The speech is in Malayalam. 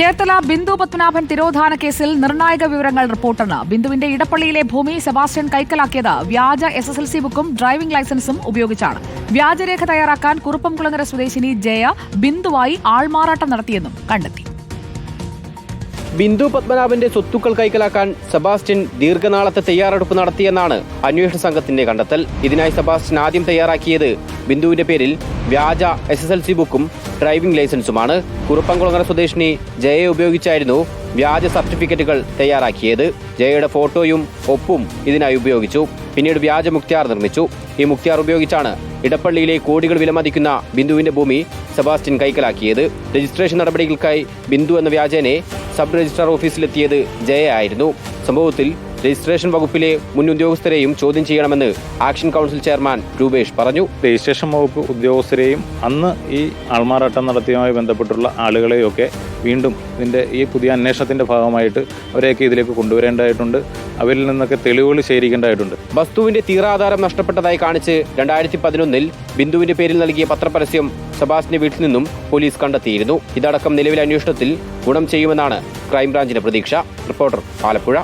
ചേർത്തല ബിന്ദു പത്മനാഭൻ തിരോധാന കേസിൽ നിർണായക വിവരങ്ങൾ റിപ്പോർട്ടെന്ന് ബിന്ദുവിന്റെ ഇടപ്പള്ളിയിലെ ഭൂമി സെബാസ്റ്റ്യൻ കൈക്കലാക്കിയത് വ്യാജ എസ് എസ് എൽ സി ബുക്കും ഡ്രൈവിംഗ് ലൈസൻസും ഉപയോഗിച്ചാണ്. വ്യാജരേഖ തയ്യാറാക്കാൻ കുറുപ്പംകുളങ്ങര സ്വദേശിനി ജയ ബിന്ദുവായി ആൾമാറാട്ടം നടത്തിയെന്നും കണ്ടെത്തി. ബിന്ദു പത്മനാഭന്റെ സ്വത്തുക്കൾ കൈക്കലാക്കാൻ സെബാസ്റ്റ്യൻ ദീർഘനാളത്തെ തയ്യാറെടുപ്പ് നടത്തിയെന്നാണ് അന്വേഷണ സംഘത്തിന്റെ കണ്ടെത്തൽ. ഇതിനായി സെബാസ്റ്റ്യൻ ആദ്യം തയ്യാറാക്കിയത് ബിന്ദുവിന്റെ പേരിൽ വ്യാജ എസ് എസ് എൽ സി ബുക്കും ഡ്രൈവിംഗ് ലൈസൻസുമാണ്. കുറുപ്പംകുളങ്ങര സ്വദേശിനി ജയയെ ഉപയോഗിച്ചായിരുന്നു വ്യാജ സർട്ടിഫിക്കറ്റുകൾ തയ്യാറാക്കിയത്. ജയയുടെ ഫോട്ടോയും ഒപ്പും ഇതിനായി ഉപയോഗിച്ചു. പിന്നീട് വ്യാജ മുക്തിയാർ നിർമ്മിച്ചു. ഈ മുക്തിയാർ ഉപയോഗിച്ചാണ് ഇടപ്പള്ളിയിലെ കോടികൾ വിലമതിക്കുന്ന ബിന്ദുവിന്റെ ഭൂമി സെബാസ്റ്റ്യൻ കൈക്കലാക്കിയത്. രജിസ്ട്രേഷൻ നടപടികൾക്കായി ബിന്ദു എന്ന വ്യാജേനെ സബ് രജിസ്ട്രാർ ഓഫീസിലെത്തിയത് ജയ ആയിരുന്നു സംഭവത്തിൽ രജിസ്ട്രേഷൻ വകുപ്പിലെ മുൻ ഉദ്യോഗസ്ഥരെയും ചോദ്യം ചെയ്യണമെന്ന് ആക്ഷൻ കൗൺസിൽ ചെയർമാൻ രൂപേഷ് പറഞ്ഞു. രജിസ്ട്രേഷൻ വകുപ്പ് ഉദ്യോഗസ്ഥരെയും അന്ന് ഈ ആൾമാറാട്ടം നടത്തിയതുമായി ബന്ധപ്പെട്ടുള്ള ആളുകളെയൊക്കെ വീണ്ടും ഇതിന്റെ ഈ പുതിയ അന്വേഷണത്തിന്റെ ഭാഗമായിട്ട് അവരെയൊക്കെ ഇതിലേക്ക് കൊണ്ടുവരേണ്ടതായിട്ടുണ്ട്. അവരിൽ നിന്നൊക്കെ തെളിവുകൾ ശേഖരിക്കേണ്ടതായിട്ടുണ്ട്. വസ്തുവിന്റെ തീരാധാരം നഷ്ടപ്പെട്ടതായി കാണിച്ച് രണ്ടായിരത്തി പതിനൊന്നിൽ ബിന്ദുവിന്റെ പേരിൽ നൽകിയ പത്രപരസ്യം സബാസിന്റെ വീട്ടിൽ നിന്നും പോലീസ് കണ്ടെത്തിയിരുന്നു. ഇതടക്കം നിലവിലെ അന്വേഷണത്തിൽ ഗുണം ചെയ്യുമെന്നാണ് ക്രൈംബ്രാഞ്ചിന്റെ പ്രതീക്ഷ. റിപ്പോർട്ടർ ആലപ്പുഴ.